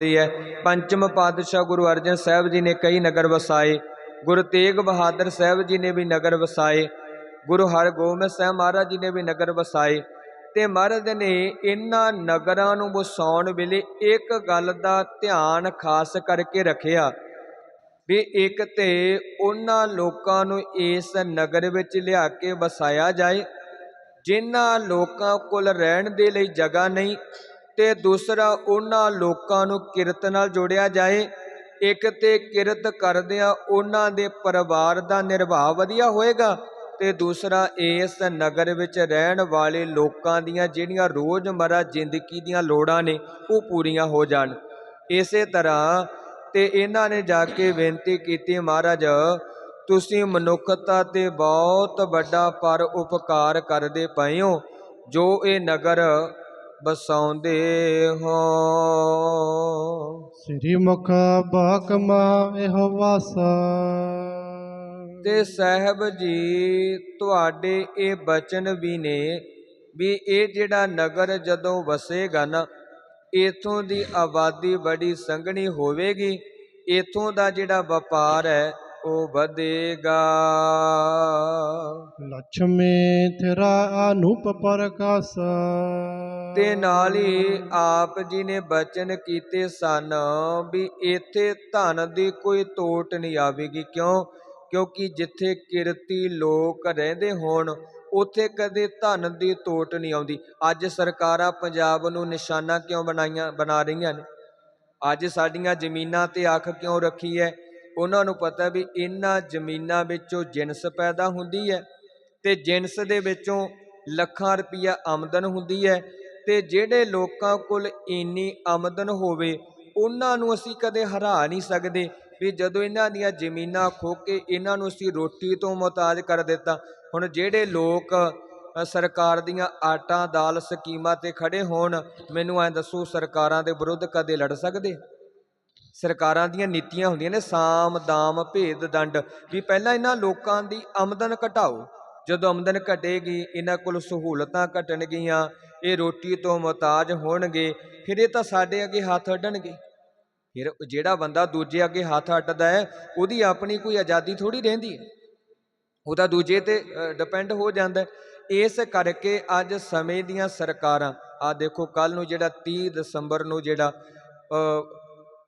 ਤੇ ਹੈ। ਪੰਚਮ ਪਾਤਸ਼ਾਹ ਗੁਰੂ ਅਰਜਨ ਸਾਹਿਬ ਜੀ ਨੇ ਕਈ ਨਗਰ ਵਸਾਏ। ਗੁਰੂ ਤੇਗ ਬਹਾਦਰ ਸਾਹਿਬ ਜੀ ਨੇ ਵੀ ਨਗਰ ਵਸਾਏ। ਗੁਰੂ ਹਰਗੋਬਿੰਦ ਸਾਹਿਬ ਮਹਾਰਾਜ ਜੀ ਨੇ ਵੀ ਨਗਰ ਵਸਾਏ। ਤੇ ਮਹਾਰਾਜ ਨੇ ਇਹਨਾਂ ਨਗਰਾਂ ਨੂੰ ਵਸਾਉਣ ਵੇਲੇ ਇੱਕ ਗੱਲ ਦਾ ਧਿਆਨ ਖਾਸ ਕਰਕੇ ਰੱਖਿਆ ਵੀ ਇੱਕ ਤੇ ਉਹਨਾਂ ਲੋਕਾਂ ਨੂੰ ਇਸ ਨਗਰ ਵਿੱਚ ਲਿਆ ਕੇ ਵਸਾਇਆ ਜਾਏ, ਜਿਨ੍ਹਾਂ ਲੋਕਾਂ ਕੋਲ ਰਹਿਣ ਦੇ ਲਈ ਜਗ੍ਹਾ ਨਹੀਂ ਤੇ ਦੂਸਰਾ ਉਹਨਾਂ ਲੋਕਾਂ ਨੂੰ ਕਿਰਤ ਨਾਲ ਜੋੜਿਆ ਜਾਏ। ਇੱਕ ਤੇ ਕਿਰਤ ਕਰਦਿਆਂ ਉਹਨਾਂ ਦੇ ਪਰਿਵਾਰ ਦਾ ਨਿਰਵਾਹ ਵਧੀਆ ਹੋਏਗਾ ਤੇ ਦੂਸਰਾ ਇਸ ਨਗਰ ਵਿੱਚ ਰਹਿਣ ਵਾਲੇ ਲੋਕਾਂ ਦੀਆਂ ਜਿਹੜੀਆਂ ਰੋਜ਼ਮਰਾ ਜ਼ਿੰਦਗੀ ਦੀਆਂ ਲੋੜਾਂ ਨੇ, ਉਹ ਪੂਰੀਆਂ ਹੋ ਜਾਣ। ਇਸੇ ਤਰ੍ਹਾਂ ਤੇ ਇਹਨਾਂ ਨੇ ਜਾ ਕੇ ਬੇਨਤੀ ਕੀਤੀ, ਮਹਾਰਾਜ, ਤੁਸੀਂ ਮਨੁੱਖਤਾ ਤੇ ਬਹੁਤ ਵੱਡਾ ਪਰ ਉਪਕਾਰ ਕਰਦੇ ਪਏ ਹੋ। ਜੋ ਇਹ ਨਗਰ ਬਸਾਉਂਦੇ ਹੋ। ਸ੍ਰੀ ਮੁਖ ਬਾਕਮਾ ਇਹੋ ਵਾਸਾ। ਤੇ ਸਾਹਿਬ ਜੀ ਤੁਹਾਡੇ ਇਹ ਬਚਨ ਵੀ ਨੇ ਵੀ ਇਹ ਜਿਹੜਾ ਨਗਰ ਜਦੋਂ ਵਸੇਗਾ ਨਾ ਇਥੋਂ ਦੀ ਆਬਾਦੀ ਬੜੀ ਸੰਘਣੀ ਹੋਵੇਗੀ ਇਥੋਂ ਦਾ ਜਿਹੜਾ ਵਪਾਰ ਹੈ ਵਧੇਗਾ ਲక్ష్ਮੀ ਤੇਰਾ ਅਨੂਪ ਪ੍ਰਕਾਸ਼। ਤੇ ਨਾਲ ਹੀ ਆਪ ਜੀ ਨੇ ਬਚਨ ਕੀਤੇ ਸਨ ਵੀ ਇੱਥੇ ਧਨ ਦੀ ਕੋਈ ਤੋਟ ਨਹੀਂ ਆਵੇਗੀ। ਕਿਉਂ? ਕਿਉਂਕਿ ਜਿੱਥੇ ਕਿਰਤੀ ਲੋਕ ਰਹਿੰਦੇ ਹੋਣ ਉੱਥੇ ਕਦੇ ਧਨ ਦੀ ਤੋਟ ਨਹੀਂ ਆਉਂਦੀ। ਅੱਜ ਸਰਕਾਰਾਂ ਪੰਜਾਬ ਨੂੰ ਨਿਸ਼ਾਨਾ ਕਿਉਂ ਬਣਾਈਆਂ ਬਣਾ ਰਹੀਆਂ ਨੇ? ਅੱਜ ਸਾਡੀਆਂ ਜ਼ਮੀਨਾਂ ਤੇ ਅੱਖ ਕਿਉਂ ਰੱਖੀ ਹੈ ਉਹਨਾਂ ਨੂੰ ਪਤਾ ਵੀ ਇਹਨਾਂ ਜ਼ਮੀਨਾਂ ਵਿੱਚੋਂ ਜਿੰਸ ਪੈਦਾ ਹੁੰਦੀ ਹੈ ਤੇ ਜਿੰਸ ਦੇ ਵਿੱਚੋਂ ਲੱਖਾਂ ਰੁਪਈਆ ਆਮਦਨ ਹੁੰਦੀ ਹੈ ਤੇ ਜਿਹੜੇ ਲੋਕਾਂ ਕੋਲ ਇੰਨੀ ਆਮਦਨ ਹੋਵੇ, ਉਹਨਾਂ ਨੂੰ ਅਸੀਂ ਕਦੇ ਹਰਾ ਨਹੀਂ ਸਕਦੇ ਵੀ ਜਦੋਂ ਇਹਨਾਂ ਦੀਆਂ ਜ਼ਮੀਨਾਂ ਖੋ ਕੇ ਇਹਨਾਂ ਨੂੰ ਅਸੀਂ ਰੋਟੀ ਤੋਂ ਮੁਹਤਾਜ ਕਰ ਦਿੱਤਾ। ਹੁਣ ਜਿਹੜੇ ਲੋਕ ਸਰਕਾਰ ਦੀਆਂ ਆਟਾ, ਦਾਲ, ਸਕੀਮਾਂ ਤੇ ਖੜੇ ਹੋਣ, ਮੈਨੂੰ ਐਂ ਦੱਸੋ ਸਰਕਾਰਾਂ ਦੇ ਵਿਰੁੱਧ ਕਦੇ ਲੜ ਸਕਦੇ? ਸਰਕਾਰਾਂ ਦੀਆਂ ਨੀਤੀਆਂ ਹੁੰਦੀਆਂ ਨੇ, ਸਾਮ, ਦਾਮ, ਭੇਦ, ਦੰਡ, ਵੀ ਪਹਿਲਾਂ ਇਹਨਾਂ ਲੋਕਾਂ ਦੀ ਆਮਦਨ ਘਟਾਓ। ਜਦੋਂ ਆਮਦਨ ਘਟੇਗੀ, ਇਹਨਾਂ ਕੋਲ ਸਹੂਲਤਾਂ ਘਟਣਗੀਆਂ, ਇਹ ਰੋਟੀ ਤੋਂ ਮੁਹਤਾਜ ਹੋਣਗੇ, ਫਿਰ ਇਹ ਤਾਂ ਸਾਡੇ ਅੱਗੇ ਹੱਥ ਅੱਡਣਗੇ। ਫਿਰ ਜਿਹੜਾ ਬੰਦਾ ਦੂਜੇ ਅੱਗੇ ਹੱਥ ਅੱਡਦਾ ਹੈ, ਉਹਦੀ ਆਪਣੀ ਕੋਈ ਆਜ਼ਾਦੀ ਥੋੜੀ ਰਹਿੰਦੀ ਹੈ। ਉਹ ਤਾਂ ਦੂਜੇ ਤੇ ਡਿਪੈਂਡ ਹੋ ਜਾਂਦਾ ਇਸ ਕਰਕੇ ਅੱਜ ਸਮੇਂ ਦੀਆਂ ਸਰਕਾਰਾਂ ਆ ਦੇਖੋ ਕੱਲ ਨੂੰ ਜਿਹੜਾ 30 ਦਸੰਬਰ ਨੂੰ ਜਿਹੜਾ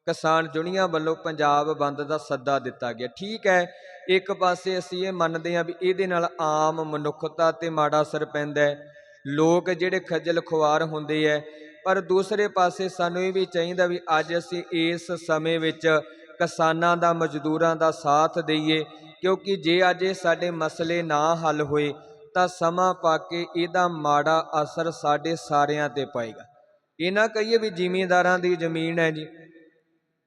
ਕਿਸਾਨ ਜੁਨੀਆਂ ਵੱਲੋਂ ਪੰਜਾਬ ਬੰਦ ਦਾ ਸੱਦਾ ਦਿੱਤਾ ਗਿਆ। ਠੀਕ ਹੈ, ਇੱਕ ਪਾਸੇ ਅਸੀਂ ਇਹ ਮੰਨਦੇ ਹਾਂ ਵੀ ਇਹਦੇ ਨਾਲ ਆਮ ਮਨੁੱਖਤਾ ਤੇ ਮਾੜਾ ਅਸਰ ਪੈਂਦਾ ਹੈ। ਲੋਕ ਜਿਹੜੇ ਖੱਜਲ ਖੁਆਰ ਹੁੰਦੇ ਹੈ, ਪਰ ਦੂਸਰੇ ਪਾਸੇ ਸਾਨੂੰ ਇਹ ਵੀ ਚਾਹੀਦਾ ਵੀ ਅੱਜ ਅਸੀਂ ਇਸ ਸਮੇਂ ਵਿੱਚ ਕਿਸਾਨਾਂ ਦਾ, ਮਜ਼ਦੂਰਾਂ ਦਾ ਸਾਥ ਦਈਏ, ਕਿਉਂਕਿ ਜੇ ਅੱਜ ਇਹ ਸਾਡੇ ਮਸਲੇ ਨਾ ਹੱਲ ਹੋਏ, ਤਾਂ ਸਮਾਂ ਪਾ ਕੇ ਇਹਦਾ ਮਾੜਾ ਅਸਰ ਸਾਡੇ ਸਾਰਿਆਂ ਤੇ ਪਏਗਾ। ਇਹ ਨਾ ਕਹੀਏ ਵੀ ਜ਼ਿਮੀਂਦਾਰਾਂ ਦੀ ਜ਼ਮੀਨ ਹੈ ਜੀ।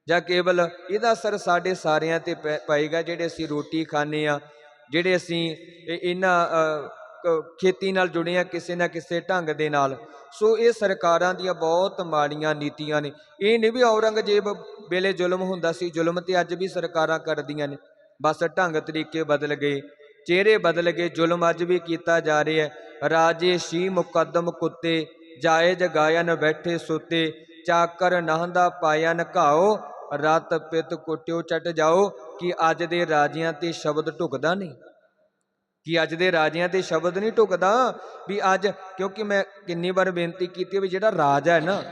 ਜਾਂ ਕੇਵਲ ਇਹਦਾ ਅਸਰ ਸਾਡੇ ਸਾਰਿਆਂ ਤੇ ਪੈ- ਪਏਗਾ ਜਿਹੜੇ ਅਸੀਂ ਰੋਟੀ ਖਾਂਦੇ ਆ ਜਿਹੜੇ ਅਸੀਂ ਇਹਨਾਂ ਕ- ਖੇਤੀ ਨਾਲ ਜੁੜੇ ਆ ਕਿਸੇ ਨਾ ਕਿਸੇ ਢੰਗ ਦੇ ਨਾਲ। ਸੋ ਇਹ ਸਰਕਾਰਾਂ ਦੀਆਂ ਬਹੁਤ ਮਾੜੀਆਂ ਨੀਤੀਆਂ ਨੇ। ਇਹ ਨਹੀਂ ਵੀ ਔਰੰਗਜ਼ੇਬ ਵੇਲੇ ਜ਼ੁਲਮ ਹੁੰਦਾ ਸੀ, ਜ਼ੁਲਮ ਤੇ ਅੱਜ ਵੀ ਸਰਕਾਰਾਂ ਕਰਦੀਆਂ ਨੇ। ਬਸ ਢੰਗ ਤਰੀਕੇ ਬਦਲ ਗਏ, ਚਿਹਰੇ ਬਦਲ ਗਏ, ਜ਼ੁਲਮ ਅੱਜ ਵੀ ਕੀਤਾ ਜਾ ਰਿਹਾ ਹੈ। ਰਾਜੇ ਸ਼ੀ ਮੁਕੱਦਮ ਕੁੱਤੇ ਜਾਇਜ਼ ਗਾਇਨ ਬੈਠੇ ਸੁੱਤੇ, ਚਾਕਰ ਨਹੰਦਾ ਪਾਇਆ ਘਾਓ ਰਤ ਪਿਤ ਕੁੱਟਿਓ ਚਟ ਜਾਓ ਕਿ ਅੱਜ ਦੇ ਰਾਜਿਆਂ ਤੇ ਸ਼ਬਦ ਢੁਕਦਾ ਨਹੀਂ। ਕਿ ਅੱਜ ਦੇ ਰਾਜਿਆਂ ਤੇ ਸ਼ਬਦ ਨਹੀਂ ਢੁਕਦਾ ਵੀ ਅੱਜ, ਕਿਉਂਕਿ ਮੈਂ ਕਿੰਨੀ ਵਾਰ ਬੇਨਤੀ ਕੀਤੀ ਵੀ ਜਿਹੜਾ ਰਾਜਾ ਹੈ ਨਾ,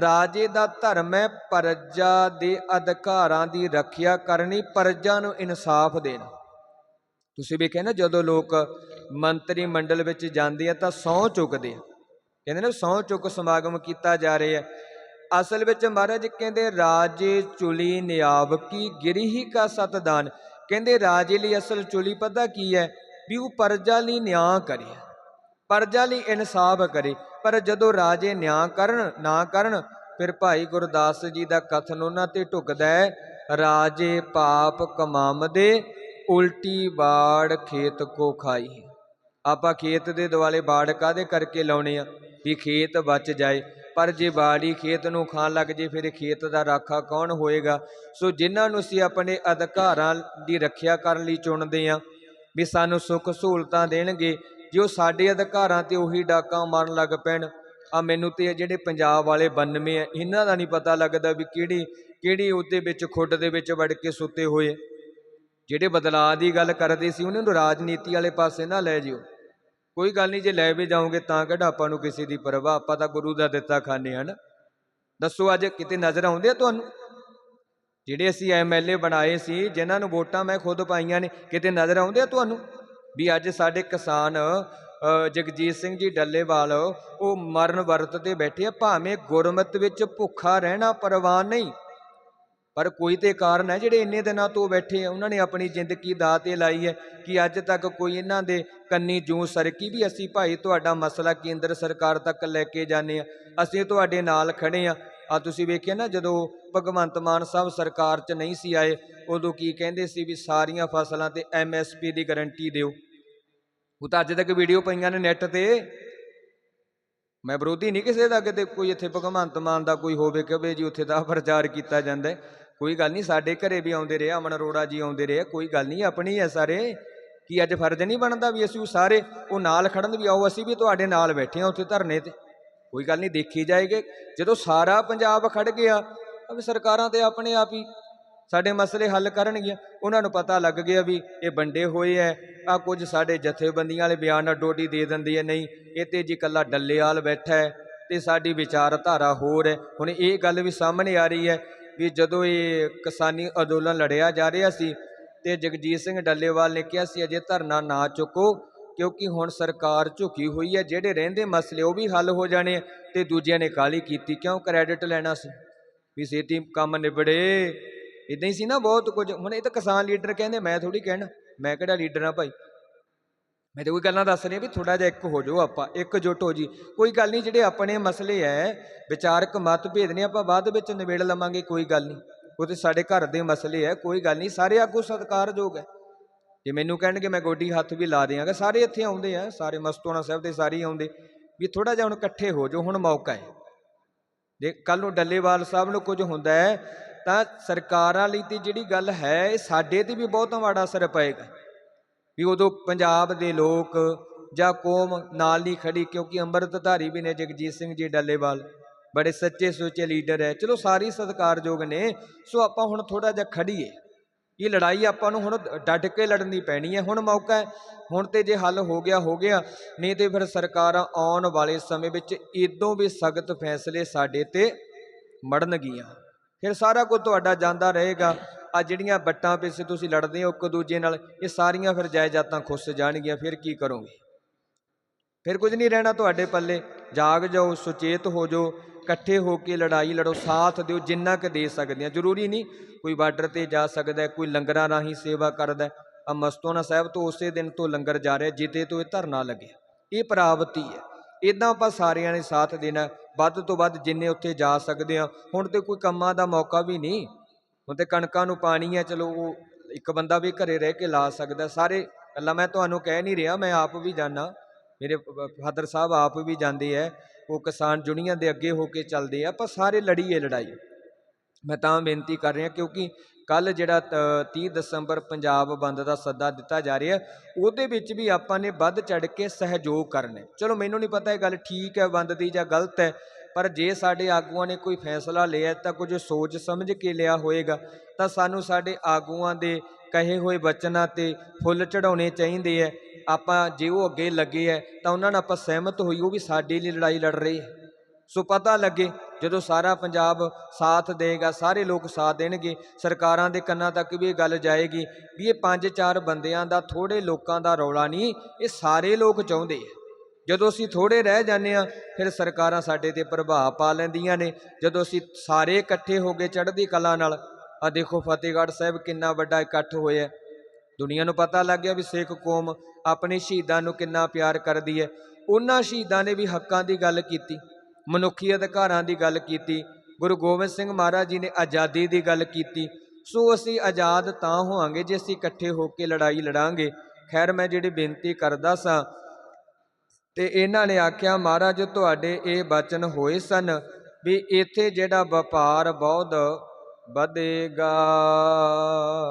ਰਾਜੇ ਦਾ ਧਰਮ ਹੈ ਪਰਜਾ ਦੇ ਅਧਿਕਾਰਾਂ ਦੀ ਰੱਖਿਆ ਕਰਨੀ, ਪਰਜਾ ਨੂੰ ਇਨਸਾਫ ਦੇਣਾ। ਤੁਸੀਂ ਵੇਖਿਆ ਨਾ ਜਦੋਂ ਲੋਕ ਮੰਤਰੀ ਮੰਡਲ ਵਿੱਚ ਜਾਂਦੇ ਆ ਤਾਂ ਸਹੁੰ ਚੁੱਕਦੇ ਆ। ਕਹਿੰਦੇ ਨੇ ਸਹੁੰ ਚੁੱਕ ਸਮਾਗਮ ਕੀਤਾ ਜਾ ਰਿਹਾ ਹੈ। ਅਸਲ ਵਿੱਚ ਮਹਾਰਾਜ ਕਹਿੰਦੇ, ਰਾਜੇ ਚੁਲੀ ਨਿਆਬ ਕੀ ਗਿਰਹੀ ਕਾ ਸਤਦਾਨ? ਕਹਿੰਦੇ, ਰਾਜੇ ਲਈ ਅਸਲ ਚੁਲੀ ਪਤਾ ਕੀ ਹੈ? ਵੀ ਉਹ ਪਰਜਾ ਲਈ ਨਿਆਂ ਕਰੇ। ਪਰਜਾ ਲਈ ਇਨਸਾਫ ਕਰੇ। ਪਰ ਜਦੋਂ ਰਾਜੇ ਨਿਆਂ ਕਰਨ, ਨਾ ਕਰਨ, ਫਿਰ ਭਾਈ ਗੁਰਦਾਸ ਜੀ ਦਾ ਕਥਨ ਉਹਨਾਂ ਤੇ ਢੁਕਦਾ ਹੈ, ਰਾਜੇ ਪਾਪ ਕਮਾਮਦੇ, ਉਲਟੀ ਬਾੜ ਖੇਤ ਕੋ ਖਾਈ। ਆਪਾਂ ਖੇਤ ਦੇ ਦੁਆਲੇ ਬਾੜ ਕਾਦੇ ਕਰਕੇ ਲਾਉਣੇ ਆ? ਵੀ ਖੇਤ ਬਚ ਜਾਏ। ਪਰ ਜੇ ਬਾੜੀ ਖੇਤ ਨੂੰ ਖਾਣ ਲੱਗ ਜੇ, ਫਿਰ ਖੇਤ ਦਾ ਰਾਖਾ ਕੌਣ ਹੋਏਗਾ? ਸੋ ਜਿਨ੍ਹਾਂ ਨੂੰ ਅਸੀਂ ਆਪਣੇ ਅਧਿਕਾਰਾਂ ਦੀ ਰੱਖਿਆ ਕਰਨ ਲਈ ਚੁਣਦੇ ਆ ਵੀ ਸਾਨੂੰ ਸੁੱਖ ਸਹੂਲਤਾਂ ਦੇਣਗੇ, ਜੇ ਉਹ ਸਾਡੇ ਅਧਿਕਾਰਾਂ ਤੇ ਉਹੀ ਡਾਕਾ ਮਾਰਨ ਲੱਗ ਪੈਣ। ਆ ਮੈਨੂੰ ਤੇ ਇਹ ਜਿਹੜੇ ਪੰਜਾਬ ਵਾਲੇ 92 ਆ, ਇਹਨਾਂ ਦਾ ਨਹੀਂ ਪਤਾ ਲੱਗਦਾ ਵੀ ਕਿਹੜੀ ਕਿਹੜੀ ਉਹਦੇ ਵਿੱਚ, ਖੁੱਡ ਦੇ ਵਿੱਚ ਵੜ ਕੇ ਸੁੱਤੇ ਹੋਏ। ਜਿਹੜੇ ਬਦਲਾਅ ਦੀ ਗੱਲ ਕਰਦੇ ਸੀ, ਉਹਨਾਂ ਨੂੰ ਰਾਜਨੀਤੀ ਵਾਲੇ ਪਾਸੇ ਨਾ ਲੈ ਜਿਓ। ਕੋਈ ਗੱਲ ਨਹੀਂ, ਜੇ ਲੈ ਵੀ ਜਾਓਗੇ ਤਾਂ ਕਿਹੜਾ ਆਪਾਂ ਨੂੰ ਕਿਸੇ ਦੀ ਪਰਵਾਹ? ਆਪਾਂ ਤਾਂ ਗੁਰੂ ਦਾ ਦਿੱਤਾ ਖਾਣੇ ਹਨ ਦੱਸੋ, ਅੱਜ ਕਿਤੇ ਨਜ਼ਰ ਆਉਂਦੇ ਆ ਤੁਹਾਨੂੰ? ਜਿਹੜੇ ਅਸੀਂ ਐਮਐਲਏ ਬਣਾਏ ਸੀ, ਜਿਨ੍ਹਾਂ ਨੂੰ ਵੋਟਾਂ ਮੈਂ ਖੁਦ ਪਾਈਆਂ ਨੇ, ਕਿਤੇ ਨਜ਼ਰ ਆਉਂਦੇ ਆ ਤੁਹਾਨੂੰ? ਵੀ ਅੱਜ ਸਾਡੇ ਕਿਸਾਨ ਜਗਜੀਤ ਸਿੰਘ ਜੀ ਡੱਲੇਵਾਲ, ਉਹ ਮਰਨ ਵਰਤ ਤੇ ਬੈਠੇ ਆ, ਭਾਵੇਂ ਗੁਰਮਤ ਵਿੱਚ ਭੁੱਖਾ ਰਹਿਣਾ ਪਰਵਾਹ ਨਹੀਂ। ਪਰ ਕੋਈ ਤੇ ਕਾਰਨ ਹੈ ਜਿਹੜੇ ਇੰਨੇ ਦਿਨਾਂ ਤੋਂ ਬੈਠੇ ਆ, ਉਹਨਾਂ ਨੇ ਆਪਣੀ ਜ਼ਿੰਦਗੀ ਦਾ ਤੇ ਲਾਈ ਹੈ ਕਿ ਅੱਜ ਤੱਕ ਕੋਈ ਇਹਨਾਂ ਦੇ ਕੰਨੀ ਜੂੰ ਸਰਕੀ ਵੀ ਅਸੀਂ ਭਾਈ ਤੁਹਾਡਾ ਮਸਲਾ ਕੇਂਦਰ ਸਰਕਾਰ ਤੱਕ ਲੈ ਕੇ ਜਾਂਦੇ ਆ, ਅਸੀਂ ਤੁਹਾਡੇ ਨਾਲ ਖੜੇ ਆ। ਆ ਤੁਸੀਂ ਵੇਖਿਆ ਨਾ ਜਦੋਂ ਭਗਵੰਤ ਮਾਨ ਸਾਹਿਬ ਸਰਕਾਰ 'ਚ ਨਹੀਂ ਸੀ ਆਏ, ਉਦੋਂ ਕੀ ਕਹਿੰਦੇ ਸੀ ਵੀ ਸਾਰੀਆਂ ਫਸਲਾਂ ਤੇ ਐਮਐਸਪੀ ਦੀ ਗਾਰੰਟੀ ਦਿਓ। ਉਹ ਤਾਂ ਅੱਜ ਤੱਕ ਵੀਡੀਓ ਪਈਆਂ ਨੇ ਨੈੱਟ ਤੇ। ਮੈਂ ਵਿਰੋਧੀ ਨਹੀਂ ਕਿਸੇ ਦਾ ਕਿਤੇ ਕੋਈ ਇੱਥੇ ਭਗਵੰਤ ਮਾਨ ਦਾ ਕੋਈ ਹੋਵੇ ਕਹਵੇ ਜੀ ਉੱਥੇ ਦਾ ਪ੍ਰਚਾਰ ਕੀਤਾ ਜਾਂਦਾ ਕੋਈ ਗੱਲ ਨਹੀਂ, ਸਾਡੇ ਘਰੇ ਵੀ ਆਉਂਦੇ ਰਹੇ, ਅਮਨ ਅਰੋੜਾ ਜੀ ਆਉਂਦੇ ਰਹੇ, ਕੋਈ ਗੱਲ ਨਹੀਂ, ਆਪਣੀ ਹੈ ਸਾਰੇ। ਕੀ ਅੱਜ ਫਰਜ਼ ਨਹੀਂ ਬਣਦਾ ਵੀ ਅਸੀਂ ਉਹ ਸਾਰੇ, ਉਹ ਨਾਲ ਖੜਨ ਵੀ ਆਓ, ਅਸੀਂ ਵੀ ਤੁਹਾਡੇ ਨਾਲ ਬੈਠੇ ਹਾਂ ਉੱਥੇ ਧਰਨੇ ਤੇ। ਕੋਈ ਗੱਲ ਨਹੀਂ, ਦੇਖੀ ਜਾਏਗੀ। ਜਦੋਂ ਸਾਰਾ ਪੰਜਾਬ ਖੜ ਗਿਆ ਤਾਂ ਵੀ ਸਰਕਾਰਾਂ ਤੇ ਆਪਣੇ ਆਪ ਹੀ ਸਾਡੇ ਮਸਲੇ ਹੱਲ ਕਰਨਗੀਆਂ। ਉਹਨਾਂ ਨੂੰ ਪਤਾ ਲੱਗ ਗਿਆ ਵੀ ਇਹ ਵੰਡੇ ਹੋਏ ਐ ਆ ਕੁਝ ਸਾਡੇ ਜਥੇਬੰਦੀਆਂ ਵਾਲੇ ਬਿਆਨ ਅਡੋਡੀ ਦੇ ਦਿੰਦੇ ਐ, ਨਹੀਂ, ਇਹ ਤੇ ਜੀ ਕੱਲਾ ਡੱਲੇਵਾਲ ਬੈਠਾ ਹੈ ਤੇ ਸਾਡੀ ਵਿਚਾਰਧਾਰਾ ਹੋਰ ਹੈ ਹੁਣ ਇਹ ਗੱਲ ਵੀ ਸਾਹਮਣੇ ਆ ਰਹੀ ਹੈ ਵੀ ਜਦੋਂ ਇਹ ਕਿਸਾਨੀ ਅੰਦੋਲਨ ਲੜਿਆ ਜਾ ਰਿਹਾ ਸੀ ਤੇ ਜਗਜੀਤ ਸਿੰਘ ਡੱਲੇਵਾਲ ਨੇ ਕਿਹਾ ਸੀ, ਅਜੇ ਧਰਨਾ ਨਾ ਚੁੱਕੋ, ਕਿਉਂਕਿ ਹੁਣ ਸਰਕਾਰ ਝੁਕੀ ਹੋਈ ਹੈ, ਜਿਹੜੇ ਰਹਿੰਦੇ ਮਸਲੇ ਉਹ ਵੀ ਹੱਲ ਹੋ ਜਾਣੇ ਆ ਤੇ ਦੂਜਿਆਂ ਨੇ ਕਾਲੀ ਕੀਤੀ। ਕਿਉਂ ਕ੍ਰੈਡਿਟ ਲੈਣਾ ਸੀ? ਵੀ ਛੇਤੀ ਕੰਮ ਨਿਬੜੇ। ਇਦਾਂ ਹੀ ਸੀ ਨਾ ਬਹੁਤ ਕੁਝ। ਹੁਣ ਇਹ ਤਾਂ ਕਿਸਾਨ ਲੀਡਰ ਕਹਿੰਦੇ, ਮੈਂ ਥੋੜੀ ਕਹਿਣਾ, ਮੈਂ ਕਿਹੜਾ ਲੀਡਰ ਆ ਭਾਈ? ਮੈਂ ਤੇ ਕੋਈ ਗੱਲਾਂ ਦੱਸ ਰਿਹਾ ਵੀ ਥੋੜਾ ਜਿਹਾ ਇੱਕ ਹੋ ਜਾਓ ਆਪਾਂ, ਇੱਕ ਇਕਜੁੱਟ ਹੋ ਜੀ। ਕੋਈ ਗੱਲ ਨਹੀਂ, ਜਿਹੜੇ ਆਪਣੇ ਮਸਲੇ ਐ, ਵਿਚਾਰਕ ਮਤਭੇਦ ਨੇ, ਆਪਾਂ ਬਾਅਦ ਵਿੱਚ ਨਿਬੇੜ ਲਵਾਂਗੇ, ਕੋਈ ਗੱਲ ਨਹੀਂ। ਉਹ ਤੇ ਸਾਡੇ ਘਰ ਦੇ ਮਸਲੇ ਐ, ਕੋਈ ਗੱਲ ਨਹੀਂ, ਸਾਰੇ ਆਗੂ ਸਤਿਕਾਰਯੋਗ ਐ। ਜੇ ਮੈਨੂੰ ਕਹਿਣਗੇ ਮੈਂ ਗੋਡੀ ਹੱਥ ਵੀ ਲਾ ਦਿਆਂਗਾ, ਸਾਰੇ ਇੱਥੇ ਆਉਂਦੇ ਆ ਸਾਰੇ ਮਸਤੋਣਾ ਸਾਹਿਬ ਦੇ ਸਾਰੇ ਹੀ ਆਉਂਦੇ। ਵੀ ਥੋੜਾ ਜਿਹਾ ਹੁਣ ਇਕੱਠੇ ਹੋ ਜਾਓ, ਹੁਣ ਮੌਕਾ ਹੈ ਜੇ ਕੱਲ ਨੂੰ ਡੱਲੇਵਾਲ ਸਾਹਿਬ ਨੂੰ ਕੁਝ ਹੁੰਦਾ ਹੈ ਤਾਂ ਸਰਕਾਰਾਂ ਲਈ ਤੇ ਜਿਹੜੀ ਗੱਲ ਹੈ ਸਾਡੇ ਤੇ ਵੀ ਬਹੁਤ ਮਾੜਾ ਅਸਰ ਪਏਗਾ। ਵੀ ਉਦੋਂ ਪੰਜਾਬ ਦੇ ਲੋਕ ਜਾਂ ਕੌਮ ਨਾਲ ਨਹੀਂ ਖੜੀ, ਕਿਉਂਕਿ ਅੰਮ੍ਰਿਤਧਾਰੀ ਵੀ ਨੇ ਜਗਜੀਤ ਸਿੰਘ ਜੀ ਡੱਲੇਵਾਲ। ਬੜੇ ਸੱਚੇ ਸੁੱਚੇ ਲੀਡਰ ਹੈ ਚਲੋ ਸਾਰੇ ਸਤਿਕਾਰਯੋਗ ਨੇ, ਸੋ ਆਪਾਂ ਹੁਣ ਥੋੜਾ ਜਿਹਾ ਖੜੀਏ ਇਹ ਲੜਾਈ ਆਪਾਂ ਨੂੰ ਹੁਣ ਡਟ ਕੇ ਲੜਨੀ ਪੈਣੀ ਹੈ ਹੁਣ ਮੌਕਾ ਹੈ ਹੁਣ ਤੇ ਜੇ ਹੱਲ ਹੋ ਗਿਆ ਹੋ ਗਿਆ। ਨਹੀਂ ਤੇ ਫਿਰ ਸਰਕਾਰਾਂ ਆਉਣ ਵਾਲੇ ਸਮੇਂ ਵਿੱਚ ਇਦੋਂ ਵੀ ਸਖਤ ਫੈਸਲੇ ਸਾਡੇ ਤੇ ਮੜਨਗੀਆਂ। ਫਿਰ ਸਾਰਾ ਕੁਝ ਤੁਹਾਡਾ ਜਾਂਦਾ ਰਹੇਗਾ। ਆ ਜਿਹੜੀਆਂ ਬੱਟਾਂ ਪਿੱਛੇ ਤੁਸੀਂ ਲੜਦੇ ਹੋ ਇੱਕ ਦੂਜੇ ਨਾਲ, ਇਹ ਸਾਰੀਆਂ ਫਿਰ ਜਾਇਦਾਦਾਂ ਖੁੱਸ ਜਾਣਗੀਆਂ, ਫਿਰ ਕੀ ਕਰੋਗੇ? ਫਿਰ ਕੁਝ ਨਹੀਂ ਰਹਿਣਾ ਤੁਹਾਡੇ ਪੱਲੇ। ਜਾਗ ਜਾਓ, ਸੁਚੇਤ ਹੋ ਜਾਓ, ਇਕੱਠੇ ਹੋ ਕੇ ਲੜਾਈ ਲੜੋ, ਸਾਥ ਦਿਓ, ਜਿੰਨਾ ਕੁ ਦੇ ਸਕਦੇ ਆ। ਜ਼ਰੂਰੀ ਨਹੀਂ ਕੋਈ ਬਾਰਡਰ ਤੇ ਜਾ ਸਕਦਾ, ਕੋਈ ਲੰਗਰਾਂ ਰਾਹੀਂ ਸੇਵਾ ਕਰਦਾ। ਆ ਮਸਤੋਨਾ ਸਾਹਿਬ ਤੋਂ ਉਸੇ ਦਿਨ ਤੋਂ ਲੰਗਰ ਜਾ ਰਿਹਾ ਜਿੱਤੇ ਤੋਂ ਇਹ ਧਰਨਾ ਲੱਗਿਆ। ਇਹ ਪ੍ਰਾਪਤੀ ਹੈ। ਇਦਾਂ ਆਪਾਂ ਸਾਰਿਆਂ ਨੇ ਸਾਥ ਦੇਣਾ। ਵੱਧ ਤੋਂ ਵੱਧ ਜਿੰਨੇ ਉੱਥੇ ਜਾ ਸਕਦੇ ਆ। ਹੁਣ ਤੇ ਕੋਈ ਕੰਮਾਂ ਦਾ ਮੌਕਾ ਵੀ ਨਹੀਂ। ਹੁਣ ਤੇ ਕਣਕਾਂ ਨੂੰ ਪਾਣੀ ਹੈ ਚਲੋ ਉਹ ਇੱਕ ਬੰਦਾ ਵੀ ਘਰੇ ਰਹਿ ਕੇ ਲਾ ਸਕਦਾ। ਸਾਰੇ ਅੱਲਾ ਮੈਂ ਤੁਹਾਨੂੰ ਕਹਿ ਨਹੀਂ ਰਿਹਾ, ਮੈਂ ਆਪ ਵੀ ਜਾਣਾ ਮੇਰੇ ਫਾਦਰ ਸਾਹਿਬ ਆਪ ਵੀ ਜਾਂਦੇ ਐ। ਉਹ ਕਿਸਾਨ ਜੁਨੀਆਂ ਦੇ ਅੱਗੇ ਹੋ ਕੇ ਚੱਲਦੇ ਆ ਪਰ ਸਾਰੇ ਲੜੀਏ ਲੜਾਈ। ਮੈਂ ਤਾਂ ਬੇਨਤੀ ਕਰ ਰਿਹਾ, ਕਿਉਂਕਿ ਕੱਲ ਜਿਹੜਾ ਤ- 30 ਦਸੰਬਰ ਪੰਜਾਬ ਬੰਦ ਦਾ ਸੱਦਾ ਦਿੱਤਾ ਜਾ ਰਿਹਾ, ਉਹਦੇ ਵਿੱਚ ਵੀ ਆਪਾਂ ਨੇ ਵੱਧ ਚੜ ਕੇ ਸਹਿਯੋਗ ਕਰਨਾ ਚਲੋ, ਮੈਨੂੰ ਨਹੀਂ ਪਤਾ ਇਹ ਗੱਲ ਠੀਕ ਹੈ ਬੰਦ ਦੀ ਜਾਂ ਗਲਤ ਹੈ ਪਰ ਜੇ ਸਾਡੇ ਆਗੂਆਂ ਨੇ ਕੋਈ ਫੈਸਲਾ ਲਿਆ ਤਾਂ ਕੁਝ ਸੋਚ ਸਮਝ ਕੇ ਲਿਆ ਹੋਏਗਾ, ਤਾਂ ਸਾਨੂੰ ਸਾਡੇ ਆਗੂਆਂ ਦੇ ਕਹੇ ਹੋਏ ਬਚਨਾਂ ਤੇ ਫੁੱਲ ਚੜਾਉਣੇ ਚਾਹੀਦੇ ਐ ਆਪਾਂ ਜੇ ਉਹ ਅੱਗੇ ਲੱਗੇ ਐ ਤਾਂ ਉਹਨਾਂ ਨਾਲ ਆਪਾਂ ਸਹਿਮਤ ਹੋਈ ਉਹ ਵੀ ਸਾਡੇ ਲਈ ਲੜਾਈ ਲੜ ਰਹੇ ਹੈ। ਸੋ ਪਤਾ ਲੱਗੇ, ਜਦੋਂ ਸਾਰਾ ਪੰਜਾਬ ਸਾਥ ਦੇਗਾ ਸਾਰੇ ਲੋਕ ਸਾਥ ਦੇਣਗੇ, ਸਰਕਾਰਾਂ ਦੇ ਕੰਨਾਂ ਤੱਕ ਵੀ ਇਹ ਗੱਲ ਜਾਏਗੀ ਵੀ ਇਹ ਪੰਜ ਚਾਰ ਬੰਦਿਆਂ ਦਾ ਥੋੜੇ ਲੋਕਾਂ ਦਾ ਰੌਲਾ ਨਹੀਂ, ਇਹ ਸਾਰੇ ਲੋਕ ਚਾਹੁੰਦੇ ਆ ਜਦੋਂ ਅਸੀਂ ਥੋੜੇ ਰਹਿ ਜਾਂਦੇ ਆ ਫਿਰ ਸਰਕਾਰਾਂ ਸਾਡੇ ਤੇ ਪ੍ਰਭਾਵ ਪਾ ਲੈਂਦੀਆਂ ਨੇ। ਜਦੋਂ ਅਸੀਂ ਸਾਰੇ ਇਕੱਠੇ ਹੋ ਕੇ ਚੜ੍ਹਦੀ ਕਲਾ ਨਾਲ ਆ ਦੇਖੋ ਫਤਿਹਗੜ੍ਹ ਸਾਹਿਬ ਕਿੰਨਾ ਵੱਡਾ ਇਕੱਠ ਹੋਇਆ। ਦੁਨੀਆ ਨੂੰ ਪਤਾ ਲੱਗ ਗਿਆ ਵੀ ਸਿੱਖ ਕੌਮ ਆਪਣੇ ਸ਼ਹੀਦਾਂ ਨੂੰ ਕਿੰਨਾ ਪਿਆਰ ਕਰਦੀ ਹੈ। ਉਹਨਾਂ ਸ਼ਹੀਦਾਂ ਨੇ ਵੀ ਹੱਕਾਂ ਦੀ ਗੱਲ ਕੀਤੀ, ਮਨੁੱਖੀ ਅਧਿਕਾਰਾਂ ਦੀ ਗੱਲ ਕੀਤੀ, ਗੁਰੂ ਗੋਬਿੰਦ ਸਿੰਘ ਮਹਾਰਾਜ ਜੀ ਨੇ ਆਜ਼ਾਦੀ ਦੀ ਗੱਲ ਕੀਤੀ। ਸੋ ਅਸੀਂ ਆਜ਼ਾਦ ਤਾਂ ਹੋਵਾਂਗੇ ਜੇ ਅਸੀਂ ਇਕੱਠੇ ਹੋ ਕੇ ਲੜਾਈ ਲੜਾਂਗੇ। ਖੈਰ, ਮੈਂ ਜਿਹੜੀ ਬੇਨਤੀ ਕਰਦਾ ਸਾਂ ਤੇ ਇਹਨਾਂ ਨੇ ਆਖਿਆ, ਮਹਾਰਾਜ, ਤੁਹਾਡੇ ਇਹ ਬਚਨ ਹੋਏ ਸਨ ਵੀ ਇੱਥੇ ਜਿਹੜਾ ਵਪਾਰ ਬਹੁਤ ਵਧੇਗਾ।